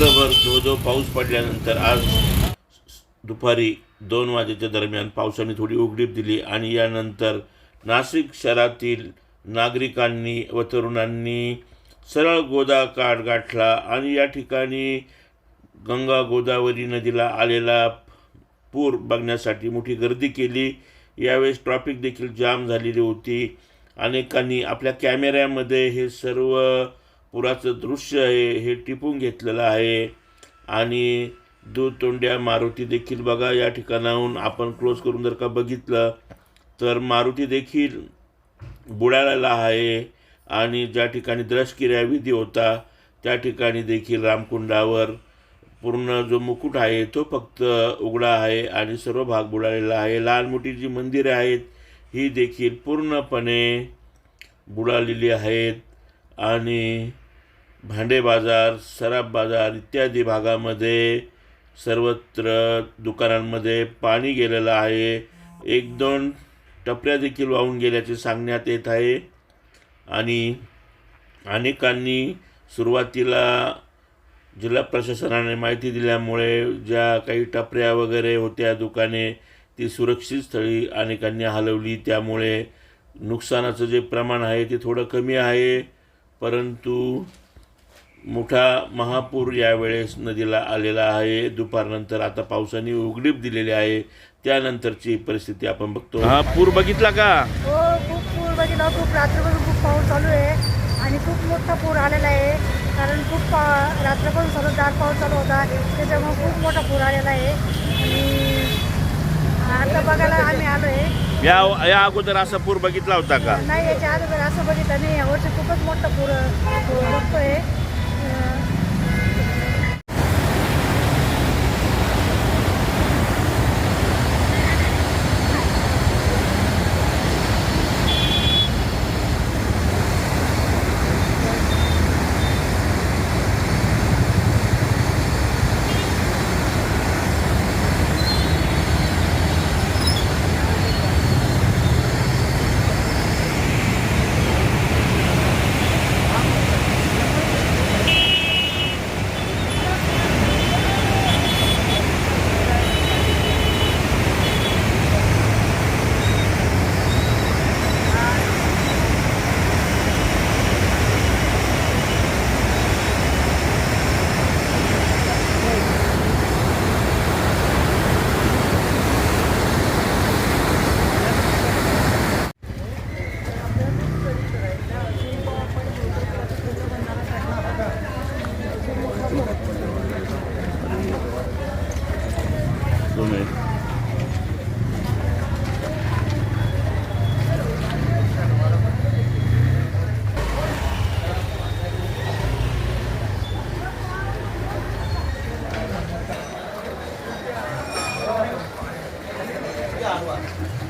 रात्रभर जवळजवळ पाऊस पडल्यानंतर आज दुपारी दोन वाजेच्या दरम्यान पावसाने थोडी उघडीप दिली आणि यानंतर नाशिक शहरातील नागरिकांनी व तरुणांनी सरळ गोदा काठ गाठला आणि या ठिकाणी गंगा गोदावरी नदीला आलेला पूर बघण्यासाठी मोठी गर्दी केली. यावेळेस ट्रॉफिक देखील जाम झालेली होती. अनेकांनी आपल्या कॅमेऱ्यामध्ये हे सर्व पुराचं दृश्य आहे हे टिपून घेतलेलं आहे. आणि दूधतोंड्या मारुती देखील बघा या ठिकाणाहून आपण क्लोज करून जर का बघितलं तर मारुती देखील बुडालेला आहे. आणि ज्या ठिकाणी द्रशकिऱ्या विधी होता त्या ठिकाणी देखील रामकुंडावर पूर्ण जो मुकुट आहे तो फक्त उघडा आहे आणि सर्व भाग बुडालेला आहे. लहान मोठी जी मंदिरे आहेत ही देखील पूर्णपणे बुडालेली आहेत. आणि भांडे बाजार सराफ बाजार इत्यादी भागामध्ये सर्वत्र दुकानांमध्ये पाणी गेलेलं आहे. एक दोन टपऱ्या देखील वाहून गेल्याचे सांगण्यात येत आहे. आणि अनेकांनी सुरुवातीला जिल्हा प्रशासनाने माहिती दिल्यामुळे ज्या काही टपऱ्या वगैरे होत्या दुकाने ती सुरक्षित स्थळी अनेकांनी हलवली. त्यामुळे नुकसानाचं जे प्रमाण आहे ते थोडं कमी आहे. परंतु मोठा महापूर यावेळेस नदीला आलेला आहे. दुपारनंतर आता पावसाने उघडीप दिलेली आहे. त्यानंतरची परिस्थिती आपण बघतो. हा पूर बघितला का? हो खूप पूर बघितला. खूप रात्रभर खूप पाऊस चालू आहे. आणि खूप मोठा पूर आलेला आहे. कारण खूप पा रात्रभर चालू दाट पाऊस चालू होता. त्याच्यामुळे खूप मोठा पूर आलेला आहे. आणि आता बघायला आम्ही आलो आहे या या अगोदर असा पूर बघितला होता का? नाही याच्या अगोदर असं बघितलं नाही. यावर्षी खूपच मोठा पूर पूर बघतोय ごめん。Yeah,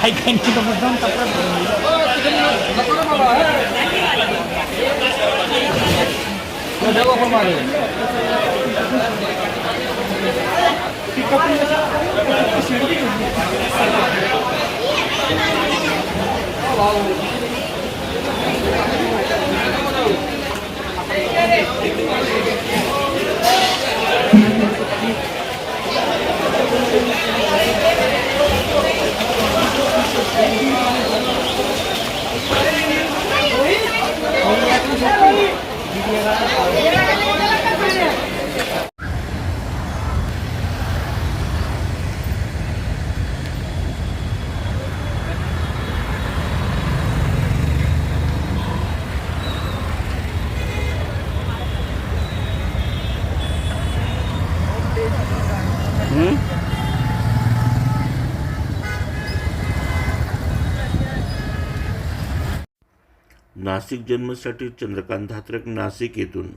大会に臨むドンタプラ Thank you. Yeah. Nashik जन्मसाठी Chandrakant Dhatrak Nashik येथून